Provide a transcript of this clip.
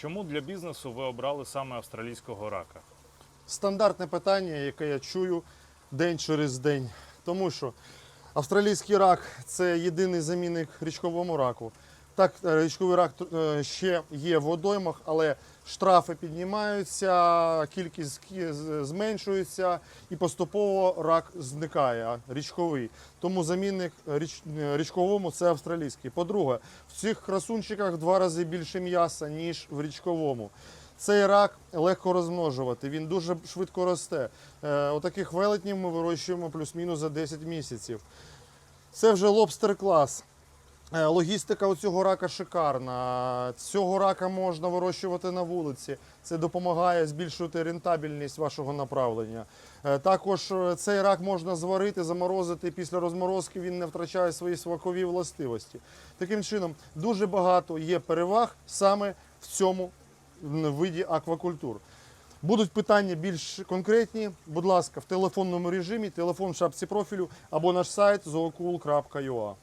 Чому для бізнесу ви обрали саме австралійського рака? Стандартне питання, яке я чую день через день. Тому що австралійський рак це єдиний замінник річковому раку. Так, е, річковий рак е, ще є в водоймах, але штрафи піднімаються, кількість зменшується і поступово рак зникає, річковий. Тому замінник річ, е, річковому це австралійський. По-друге, в цих красунчиках два рази більше м'яса, ніж в річковому. Цей рак легко розмножувати, він дуже швидко росте. Отаких велетнів ми вирощуємо плюс-мінус за 10 місяців. Це вже лобстер клас. Е, Логістика у цього рака шикарна. Цього рака можна вирощувати на вулиці. Це допомагає збільшувати рентабельність вашого направлення. Е, Також е, цей рак можна зварити, заморозити. Після розморозки він не втрачає свої смакові властивості. Таким чином, дуже багато є переваг саме в цьому виді аквакультур. Будуть питання більш конкретні, будь ласка, в телефонному режимі, телефон в шапці профілю або наш сайт zookul.ua.